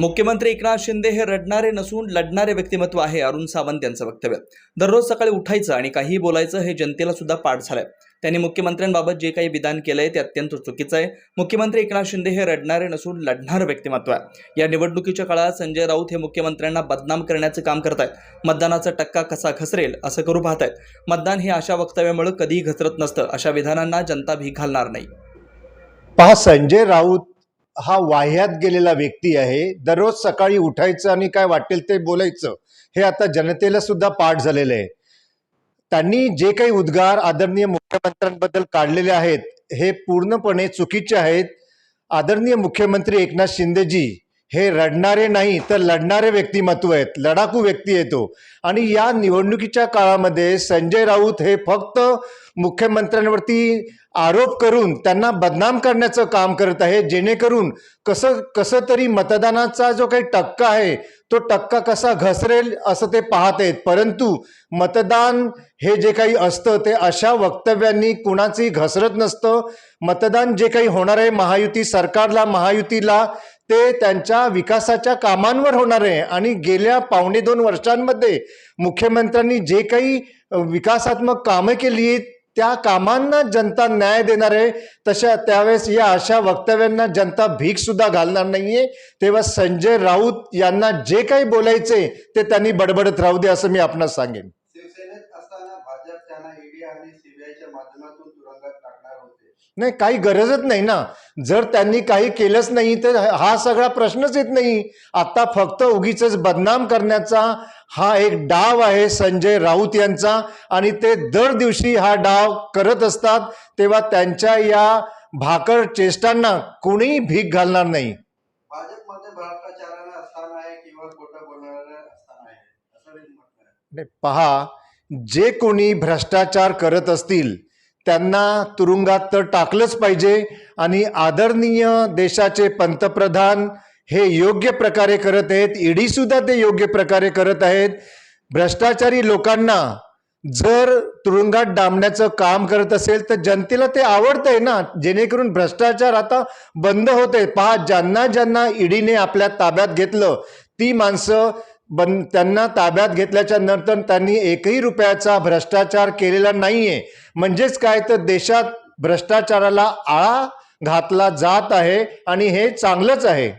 मुख्यमंत्री एकनाथ शिंदे हे रडणारे नसून लढणारे व्यक्तिमत्व आहे अरुण सावंत यांचं वक्तव्य. दररोज सकाळी उठायचं आणि काहीही बोलायचं हे जनतेला सुद्धा पाठ झालंय. त्यांनी मुख्यमंत्र्यांबाबत जे काही विधान केलंय ते अत्यंत चुकीचं आहे. मुख्यमंत्री एकनाथ शिंदे हे रडणारे नसून लढणारं व्यक्तिमत्व आहे. या निवडणुकीच्या काळात संजय राऊत हे मुख्यमंत्र्यांना बदनाम करण्याचं काम करत आहेत मतदानाचा टक्का कसा घसरेल असं करू पाहत आहेत मतदान हे अशा वक्तव्यामुळे कधीही घसरत नसतं अशा विधानांना जनता भी घालणार नाही. पहा संजय राऊत हा वाह्यात गेलेला व्यक्ती आहे. दररोज सकाळी उठायचं आणि काय वाटेल ते बोलायचं हे आता जनतेला सुद्धा पाठ झालेलं आहे. त्यांनी जे काही उद्गार आदरणीय मुख्यमंत्र्यांबद्दल काढलेले आहेत हे पूर्णपणे चुकीचे आहेत. आदरणीय मुख्यमंत्री एकनाथ शिंदेजी हे रडणारे नाही तर लढणारे व्यक्तिमत्व आहेत लढाकू व्यक्ती येतो आणि या निवडणुकीच्या काळामध्ये संजय राऊत हे फक्त मुख्यमंत्र्यांवरती आरोप करून त्यांना बदनाम करण्याचं काम करत आहे जेणेकरून कसं कसं तरी मतदानाचा जो काही टक्का आहे तो टक्का कसा घसरेल असं ते पाहत आहेत. परंतु मतदान हे जे काही असतं ते अशा वक्तव्यांनी कुणाचंही घसरत नसतं. मतदान जे काही होणार आहे महायुती सरकारला महायुतीला ते त्यांच्या विकासाच्या कामांवर होणार आहे. आणि गेल्या पावणे दोन वर्षांमध्ये मुख्यमंत्र्यांनी जे काही विकासात्मक कामं केली आहेत त्या कामांना जनता न्याय देणार आहे. तशा त्यावेळेस या अशा वक्तव्यांना जनता भीक सुद्धा घालणार नाहीये. तेव्हा संजय राऊत यांना जे काही बोलायचे ते त्यांनी बडबडत राहू दे असं मी आपणास सांगेन. त्यांना ईडी आणि सीबीआयच्या माध्यमातून तुरुंगात टाकणार होते. नाही काही गरजच नाही ना. जर त्यांनी काही केलंच नाही तर हा सगळा प्रश्नच येत नाही. आता फक्त उगीच बदनाम करण्याचा हा एक डाव आहे संजय राऊत यांचा. आणि ते दर दिवशी हा डाव करत असतात तेव्हा त्यांच्या या भाकर चेष्टांना कोणीही भीक घालणार नाही. भाजपमध्ये भ्रष्टाचारानं असताना आहे किंवा खोटं बोलणारं असताना आहे? असं मी म्हटलं आहे. नाही, पहा जे कोणी भ्रष्टाचार करत असतील त्यांना तुरुंगात तर टाकलंच पाहिजे आणि आदरणीय देशाचे पंतप्रधान हे योग्य प्रकारे करत आहेत ईडीसुद्धा ते योग्य प्रकारे करत आहेत. भ्रष्टाचारी लोकांना जर तुरुंगात डांबण्याचं काम करत असेल तर जनतेला ते आवडतंय ना जेणेकरून भ्रष्टाचार आता बंद होते पहा ज्यांना ज्यांना ईडीने आपल्या ताब्यात घेतलं ती माणसं बन त्यांना ताब्यात घेतल्याच्या नंतर त्यांनी एकही रुपयाचा भ्रष्टाचार केलेला नाही आहे म्हणजेच काय? तर देशात भ्रष्टाचाराला आळा घातला जात आहे आणि हे चांगलंच आहे.